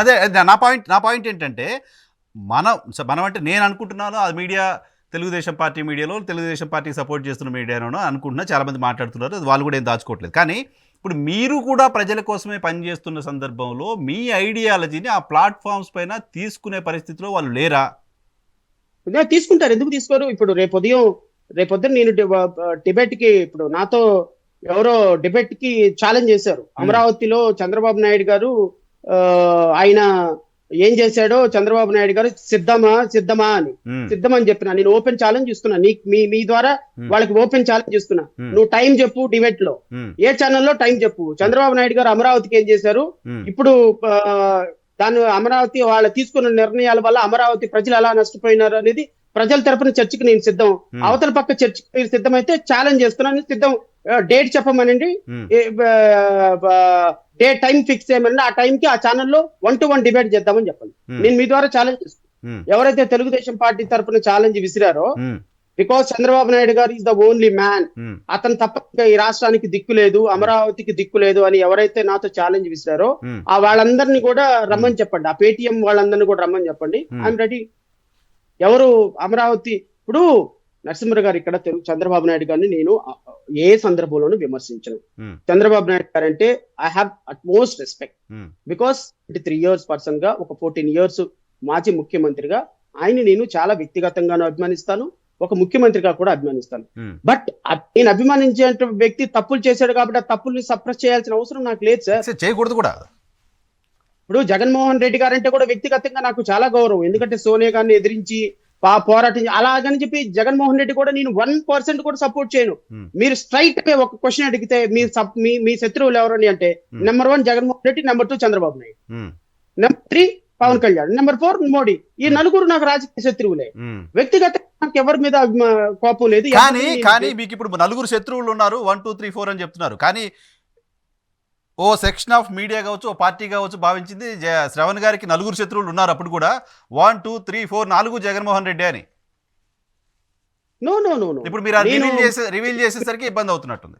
అదే అదే నా పాయింట్ నా పాయింట్ ఏంటంటే మనం మనం అంటే నేను అనుకుంటున్నాను అది మీడియా తెలుగుదేశం పార్టీ మీడియాలో తెలుగుదేశం పార్టీకి సపోర్ట్ చేస్తున్న మీడియాలోనో అనుకుంటున్నా చాలా మంది మాట్లాడుతున్నారు అది వాళ్ళు కూడా ఏం దాచుకోవట్లేదు. కానీ ఇప్పుడు మీరు కూడా ప్రజల కోసమే పనిచేస్తున్న సందర్భంలో మీ ఐడియాలజీని ఆ ప్లాట్ఫామ్స్ పైన తీసుకునే పరిస్థితిలో వాళ్ళు లేరా? తీసుకుంటారు. ఎందుకు తీసుకోరు? ఇప్పుడు రేపు ఉదయం రేపు పొద్దున్న నేను డిబేట్కి ఇప్పుడు నాతో ఎవరో డిబేట్కి ఛాలెంజ్ చేశారు. అమరావతిలో చంద్రబాబు నాయుడు గారు ఆ, ఆయన ఏం చేశాడో చంద్రబాబు నాయుడు గారు సిద్ధమా సిద్ధమా అని. ఉమ్, సిద్ధం అని చెప్పిన. నేను ఓపెన్ ఛాలెంజ్ ఇస్తున్నా నీ మీ మీ ద్వారా. వాళ్ళకి ఓపెన్ ఛాలెంజ్ ఇస్తున్నా. నువ్వు టైం చెప్పు డిబేట్లో ఏ ఛానల్లో టైం చెప్పు. చంద్రబాబు నాయుడు గారు అమరావతికి ఏం చేశారు? ఇప్పుడు దాని అమరావతి వాళ్ళ తీసుకున్న నిర్ణయాల వల్ల అమరావతి ప్రజలు ఎలా నష్టపోయినారు అనేది ప్రజల తరపున చర్చకి నేను సిద్ధం. అవతల పక్క చర్చకి మీరు సిద్ధమైతే ఛాలెంజ్ చేస్తున్నాను. సిద్ధం. డేట్ చెప్పమనండి. డేట్ టైం ఫిక్స్ చేయమనండి ఆ టైం కి ఆ ఛానల్లో వన్ టు వన్ డిబేట్ చేద్దామని చెప్పండి. ఉమ్, నేను మీ ద్వారా ఛాలెంజ్ ఉమ్, ఎవరైతే తెలుగుదేశం పార్టీ తరపున challenge విసిరారో because Chandrababu Naidu garu is the only man అతను తప్ప ఈ రాష్ట్రానికి దిక్కు లేదు అమరావతికి దిక్కు లేదు అని ఎవరైతే నాతో ఛాలెంజ్ విసిరారో ఆ వాళ్ళందరినీ కూడా రమ్మని చెప్పండి. ఆ పేటిఎం వాళ్ళందరినీ కూడా రమ్మని చెప్పండి. Hmm. ఐఎమ్ రెడీ ఎవరు అమరావతి ఇప్పుడు నరసింహ గారు ఇక్కడ తెలుగు చంద్రబాబు నాయుడు గారిని నేను ఏ సందర్భంలోనూ విమర్శించను. Hmm. చంద్రబాబు నాయుడు గారు అంటే I have utmost respect because ఇటు త్రీ ఇయర్స్ పర్సన్గా ఒక ఫోర్టీన్ ఇయర్స్ మాజీ ముఖ్యమంత్రిగా ఆయన నేను చాలా వ్యక్తిగతంగాను అభిమానిస్తాను ఒక ముఖ్యమంత్రిగా కూడా అభిమానిస్తాను. బట్ అ- నేను అభిమానించే వ్యక్తి తప్పులు చేశాడు కాబట్టి ఆ తప్పుల్ని సప్రెస్ చేయాల్సిన అవసరం నాకు లేదు సార్. చేయకూడదు కూడా. ఇప్పుడు జగన్మోహన్ రెడ్డి గారు అంటే కూడా వ్యక్తిగతంగా నాకు చాలా గౌరవం. ఎందుకంటే సోనియా గారిని ఎదిరించి పోరాటం అలాగని చెప్పి జగన్మోహన్ రెడ్డి కూడా నేను వన్ పర్సెంట్ కూడా సపోర్ట్ చేయను. మీరు స్ట్రైట్ ఒక క్వశ్చన్ అడిగితే మీ మీ మీ శత్రువులు ఎవరని అంటే. Number one Jaganmohan Reddy number two Chandrababu Naidu. Number three Pawan Kalyan. Number four Modi. ఈ నలుగురు నాకు రాజకీయ శత్రువులే. ఉమ్. వ్యక్తిగతంగా నాకు ఎవరి మీద కోపం లేదు. కానీ కానీ మీకు ఇప్పుడు నలుగురు శత్రువులు ఉన్నారు. వన్ టూ త్రీ ఫోర్ అని చెప్తున్నారు. కానీ ఓ సెక్షన్ ఆఫ్ మీడియా కావచ్చు ఓ పార్టీ కావచ్చు భావించింది శ్రవణ్ గారికి నలుగురు శత్రువులు ఉన్నారు అప్పుడు కూడా. వన్ టూ త్రీ ఫోర్ నాలుగు జగన్మోహన్ రెడ్డి అని. నో నో నో నో ఇప్పుడు మీరు రివీల్ చేసే రివీల్ చేసేసరికి ఇబ్బంది అవుతున్నట్టుంది.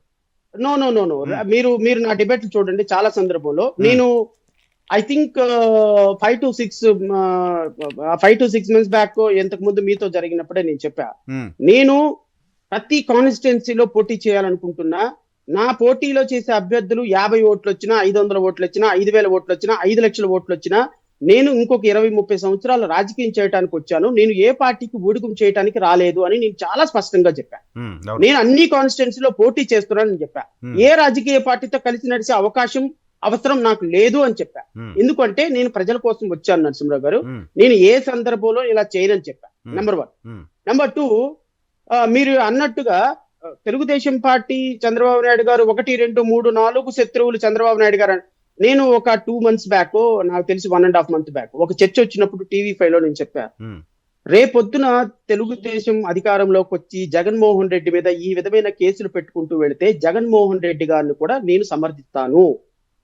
No no no no Hmm. మీరు మీరు నా డిబేట్ చూడండి చాలా సందర్భంలో. నేను I think five to six five to six months back ఇంతకు ముందు మీతో జరిగినప్పుడే నేను చెప్పా. ఉమ్, నేను ప్రతి కాన్స్టిట్యున్సీలో పోటీ చేయాలనుకుంటున్నా. నా పోటీలో చేసే అభ్యర్థులు యాభై ఓట్లు వచ్చినా ఐదు వందల ఓట్లు వచ్చినా ఐదు వేల ఓట్లు వచ్చినా ఐదు లక్షల ఓట్లు వచ్చినా నేను ఇంకొక ఇరవై ముప్పై సంవత్సరాలు రాజకీయం చేయడానికి వచ్చాను. నేను ఏ పార్టీకి ఊడికం చేయడానికి రాలేదు అని నేను చాలా స్పష్టంగా చెప్పా. ఉమ్, అవును. నేను అన్ని కాన్స్టిట్యున్సీలో పోటీ చేస్తున్నానని చెప్పా. ఏ రాజకీయ పార్టీతో కలిసి నడిచే అవకాశం అవసరం నాకు లేదు అని చెప్పా. ఎందుకంటే నేను ప్రజల కోసం వచ్చాను నరసింహరావు గారు. నేను ఏ సందర్భంలో ఇలా చేయనని చెప్పా. నెంబర్ వన్ నెంబర్ టూ మీరు అన్నట్టుగా తెలుగుదేశం పార్టీ చంద్రబాబు నాయుడు గారు ఒకటి రెండు మూడు నాలుగు శత్రువులు చంద్రబాబు నాయుడు గారు నేను ఒక టూ మంత్స్ బ్యాక్ నాకు తెలిసి one and half month back ఒక చర్చ వచ్చినప్పుడు టీవీ ఫైవ్లో నేను చెప్పా. రేపొద్దున తెలుగుదేశం అధికారంలోకి వచ్చి జగన్మోహన్ రెడ్డి మీద ఈ విధమైన కేసులు పెట్టుకుంటూ వెళితే జగన్మోహన్ రెడ్డి గారిని కూడా నేను సమర్థిస్తాను.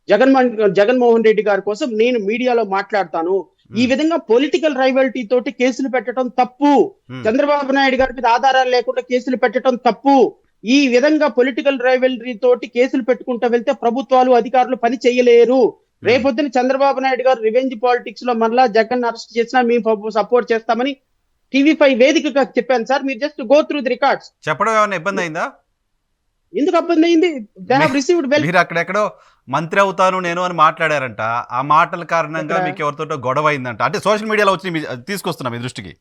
జగన్మోహన్ జగన్మోహన్ రెడ్డి గారి కోసం నేను మీడియాలో మాట్లాడతాను. ఈ విధంగా పొలిటికల్ రైవల్టీ తోటి కేసులు పెట్టడం తప్పు. ఉమ్, చంద్రబాబు నాయుడు గారి మీద ఆధారాలు లేకుండా కేసులు పెట్టడం తప్పు. ఈ విధంగా పొలిటికల్ రైవల్రీ తోటి కేసులు పెట్టుకుంటూ వెళ్తే ప్రభుత్వాలు అధికారులు పని చేయలేరు. రేపొద్దున చంద్రబాబు నాయుడు గారు రివెంజ్ పాలిటిక్స్లో మరలా జగన్ అరెస్ట్ చేసినా మేము సపోర్ట్ చేస్తామని టీవీ ఫైవ్ వేదికగా చెప్పాను సార్. మీరు just go through the records చెప్పడం ఏమైనా ఇబ్బంది అయిందా? ఎందుకు అబ్బంది అయింది? దే హావ్ రిసీవ్డ్ వెల్ మీరు అక్కడెక్కడో మంత్రి అవుతాను నేను అని మాట్లాడారంట. ఆ మాటల కారణంగా? మీకు ఎవరితోటో గొడవ అయిందంట. అంటే సోషల్ మీడియాలో వచ్చి తీసుకొస్తున్నా మీ దృష్టికి.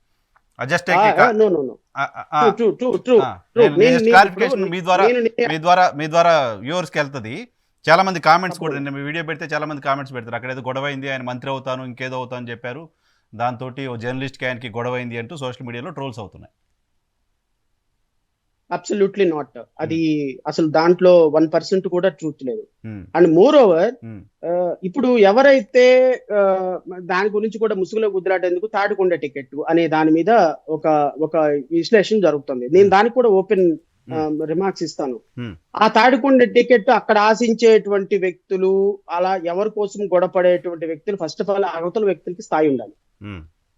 జస్ట్ క్లారిఫికేషన్ మీ ద్వారా మీ ద్వారా మీ ద్వారా వ్యూవర్స్కి వెళ్తుంది. చాలా మంది కామెంట్స్ కూడా నిన్న మీ వీడియో పెడితే చాలా మంది కామెంట్స్ పెడతారు. అక్కడ ఏదో గొడవ అయింది ఆయన మంత్రి అవుతాను ఇంకేదో అవుతాను అని చెప్పారు. దాంతో ఓ జర్నలిస్ట్కి ఆయనకి గొడవ అయింది అంటూ సోషల్ మీడియాలో ట్రోల్స్ అవుతున్నాయి. అబ్సల్యూట్లీ నాట్ అది అసలు దాంట్లో వన్ పర్సెంట్ కూడా ట్రూత్ లేదు. అండ్ మోర్ ఓవర్ ఇప్పుడు ఎవరైతే దాని గురించి కూడా ముసుగులో గుద్దులాడేందుకు తాడుకొండ టికెట్ అనే దాని మీద ఒక ఒక విశ్లేషణ జరుగుతుంది. నేను దానికి కూడా ఓపెన్ రిమార్క్స్ ఇస్తాను. Hmm. ఆ తాడుకొండ టికెట్ అక్కడ ఆశించేటువంటి వ్యక్తులు అలా ఎవరి కోసం గొడవపడేటువంటి వ్యక్తులు ఫస్ట్ ఆఫ్ ఆల్ అవతల వ్యక్తులకి స్థాయి ఉండాలి.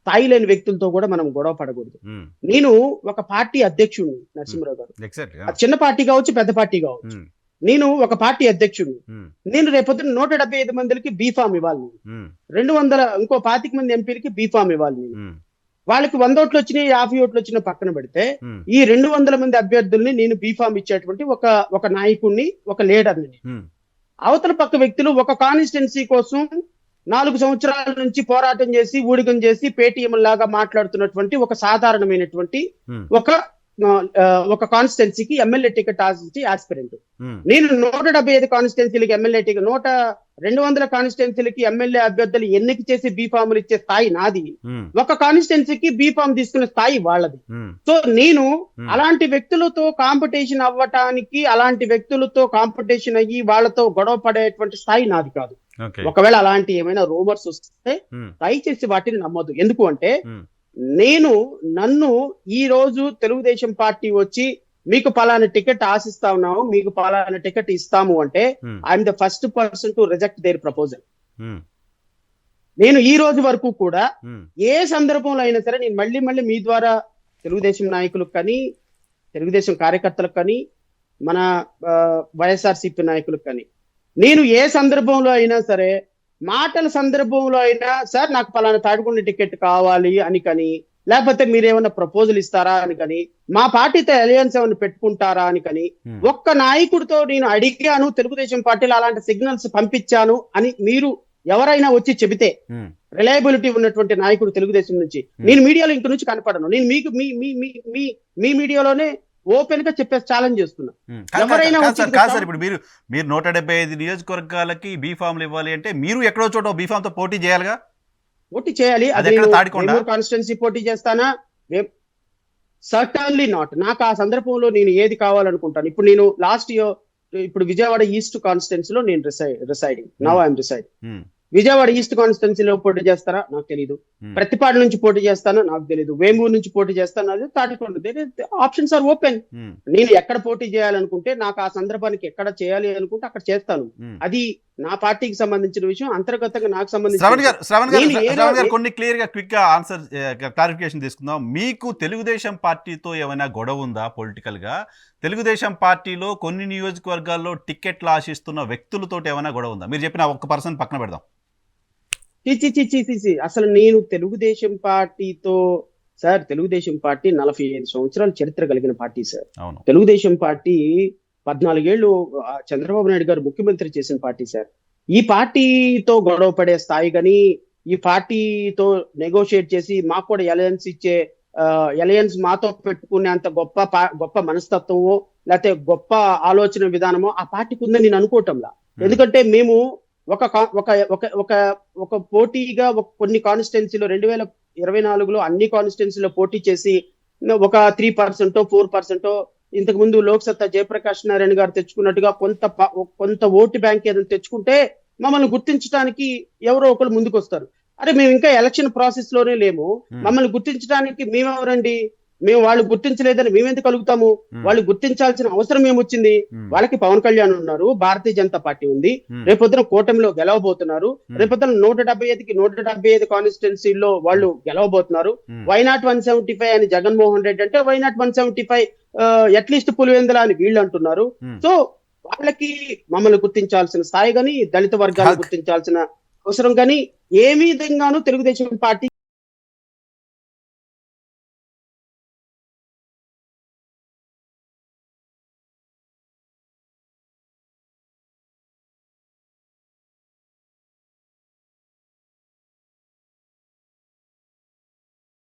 స్థాయి లేని వ్యక్తులతో కూడా మనం గొడవ పడకూడదు. నేను ఒక పార్టీ అధ్యక్షుడిని నరసింహరావు గారు. చిన్న పార్టీ కావచ్చు పెద్ద పార్టీ కావచ్చు. నేను ఒక పార్టీ అధ్యక్షుడిని నేను రేపొద్దున నూట డెబ్బై ఐదు మందికి బీఫామ్ ఇవ్వాలి నేను. రెండు వందల ఇంకో పాతిక మంది ఎంపీలకి బీఫామ్ ఇవ్వాలి నేను. వాళ్ళకి వంద ఓట్లు వచ్చినాయి యాభై ఓట్లు వచ్చిన పక్కన పెడితే ఈ రెండు వందల మంది అభ్యర్థుల్ని నేను బీఫామ్ ఇచ్చేటువంటి ఒక ఒక నాయకుడిని ఒక లీడర్ని అవతల పక్క వ్యక్తులు ఒక కాన్స్టిట్యున్సీ కోసం నాలుగు సంవత్సరాల నుంచి పోరాటం చేసి ఊడిగం చేసి పేటీఎం లాగా మాట్లాడుతున్నటువంటి ఒక సాధారణమైనటువంటి ఉమ్, ఒక ఒక కాన్స్టిట్యున్సీకి ఎమ్మెల్యే టికెట్ ఆశించి ఆస్పిరెంట్ ఉమ్, నేను నూట డెబ్బై ఐదు కాన్స్టిట్యున్సీలకి ఎమ్మెల్యే టికెట్ నూట రెండు వందల కాన్స్టిట్యున్సీలకి ఎమ్మెల్యే అభ్యర్థులు ఎన్నిక చేసి బీఫామ్లు ఇచ్చే స్థాయి నాది. ఉమ్, ఒక కాన్స్టిట్యున్సీకి బీఫామ్ తీసుకునే స్థాయి వాళ్ళది. సో నేను. అలాంటి వ్యక్తులతో కాంపిటీషన్ అవ్వటానికి అలాంటి వ్యక్తులతో కాంపిటీషన్ అయ్యి వాళ్ళతో గొడవ పడేటువంటి స్థాయి నాది కాదు. ఒకవేళ అలాంటి ఏమైనా రూమర్స్ వస్తే దయచేసి వాటిని నమ్మొద్దు. ఎందుకు అంటే నేను నన్ను ఈ రోజు తెలుగుదేశం పార్టీ వచ్చి మీకు పలానా టికెట్ ఆశిస్తా ఉన్నాము మీకు పలానా టికెట్ ఇస్తాము అంటే I'm the first person to reject their proposal నేను ఈ రోజు వరకు కూడా ఏ సందర్భంలో అయినా సరే నేను మళ్ళీ మళ్ళీ మీ ద్వారా తెలుగుదేశం నాయకులకు కానీ తెలుగుదేశం కార్యకర్తలకు కానీ మన వైఎస్ఆర్సీపీ నాయకులకు కానీ నేను ఏ సందర్భంలో అయినా సరే మాటల సందర్భంలో అయినా సార్ నాకు పలానా తాడుకుండ టికెట్ కావాలి అని కానీ లేకపోతే మీరేమన్నా ప్రపోజల్ ఇస్తారా అని కానీ మా పార్టీతో అలయన్స్ ఏమైనా పెట్టుకుంటారా అని కానీ ఒక్క నాయకుడితో నేను అడిగాను తెలుగుదేశం పార్టీలో అలాంటి సిగ్నల్స్ పంపించాను అని మీరు ఎవరైనా వచ్చి చెబితే రిలయబిలిటీ ఉన్నటువంటి నాయకుడు తెలుగుదేశం నుంచి. నేను మీడియాలో ఇంక నుంచి కనపడను. నేను మీకు మీ మీ మీ మీ మీడియాలోనే ఓపెన్గా చెప్పేసి ఛాలెంజ్ చేస్తున్నా. ఎవరైనా సార్. ఇప్పుడు మీరు మీరు నూట డెబ్బై ఐదు నియోజకవర్గాలకి బీ ఫామ్లు ఇవ్వాలి అంటే మీరు ఎక్కడో చోట బీ ఫామ్తో పోటీ చేయాలిగా? పోటీ చేయాలి. అది? కాన్స్టిట్యున్సీ పోటీ చేస్తానా? సర్టన్లీ నాట్ నాకు ఆ సందర్భంలో నేను ఏది కావాలనుకుంటాను? ఇప్పుడు నేను లాస్ట్ ఇయర్ ఇప్పుడు విజయవాడ ఈస్ట్ కాన్స్టిట్యున్సీ లో నేను residing now I'm reside um, Vijayawada east కాన్స్టిట్యున్సీలో పోటీ చేస్తారా? నాకు తెలియదు ఉమ్, ప్రతిపాడు నుంచి పోటీ చేస్తానో? నాకు తెలియదు వేమూరు నుంచి పోటీ చేస్తాను? అది తాటికొండ. ఆప్షన్స్ ఆర్ ఓపెన్ నేను ఎక్కడ పోటీ చేయాలనుకుంటే నాకు ఆ సందర్భానికి ఎక్కడ చేయాలి అనుకుంటే అక్కడ చేస్తాను. ఉమ్. అది నా పార్టీకి సంబంధించిన విషయం. అంతర్గతంగా నాకు రోజు- కొన్ని క్లియర్గా క్విక్గా ఆన్సర్ క్లారిఫికేషన్ తీసుకుందాం. మీకు తెలుగుదేశం పార్టీతో ఏమైనా గొడవ ఉందా పొలిటికల్గా తెలుగుదేశం పార్టీలో కొన్ని నియోజకవర్గాల్లో టికెట్లు ఆశిస్తున్న వ్యక్తులతో ఏమైనా గొడవ ఉందా? మీరు చెప్పిన ఒక్క పర్సన్ పక్కన పెడదాం. చి చి చి చి చి చి. అసలు నేను తెలుగుదేశం పార్టీతో సార్ తెలుగుదేశం పార్టీ నలభై ఐదు సంవత్సరాల చరిత్ర కలిగిన పార్టీ సార్. తెలుగుదేశం పార్టీ పద్నాలుగేళ్ళు చంద్రబాబు నాయుడు గారు ముఖ్యమంత్రి చేసిన పార్టీ సార్. ఈ పార్టీతో గొడవ పడే స్థాయి కానీ ఈ పార్టీతో నెగోషియేట్ చేసి మాకు కూడా అలయన్స్ ఇచ్చే అలయన్స్ మాతో పెట్టుకునే అంత గొప్ప గొప్ప మనస్తత్వమో లేకపోతే గొప్ప ఆలోచన విధానమో ఆ పార్టీకి ఉందని నేను అనుకోవటంలా. ఎందుకంటే మేము ఒక ఒక ఒక ఒక పోటీగా ఒక కొన్ని కాన్స్టిట్యున్సీలో రెండు వేల ఇరవై నాలుగులో అన్ని కాన్స్టిట్యున్సీలో పోటీ చేసి ఒక త్రీ పర్సెంటో ఫోర్ పర్సెంటో ఇంతకు ముందు లోక్సత్తా జయప్రకాష్ నారాయణ గారు తెచ్చుకున్నట్టుగా కొంత కొంత ఓటు బ్యాంక్ ఏదైనా తెచ్చుకుంటే మమ్మల్ని గుర్తించడానికి ఎవరో ఒకరు ముందుకు వస్తారు అరే మేము ఇంకా ఎలక్షన్ ప్రాసెస్లోనే లేము. మమ్మల్ని గుర్తించడానికి మేమెవరండి? మేము వాళ్ళు గుర్తించలేదని మేమెందుకు కలుగుతాము? వాళ్ళు గుర్తించాల్సిన అవసరం ఏమొచ్చింది? వాళ్ళకి పవన్ కళ్యాణ్ ఉన్నారు భారతీయ జనతా పార్టీ ఉంది. రేపొద్దున కూటమిలో గెలవబోతున్నారు. రేపొద్దున నూట డెబ్బై ఐదుకి నూట డెబ్బై ఐదు కాన్స్టిట్యున్సీలో వాళ్ళు గెలవబోతున్నారు. ఉమ్, why not one seventy five అని జగన్మోహన్ రెడ్డి అంటే why not one seventy five at least Pulivendula అని వీళ్ళు అంటున్నారు. సో వాళ్ళకి మమ్మల్ని గుర్తించాల్సిన స్థాయి కానీ దళిత వర్గాలను కాదు. గుర్తించాల్సిన అవసరం కానీ ఏ విధంగానూ తెలుగుదేశం పార్టీ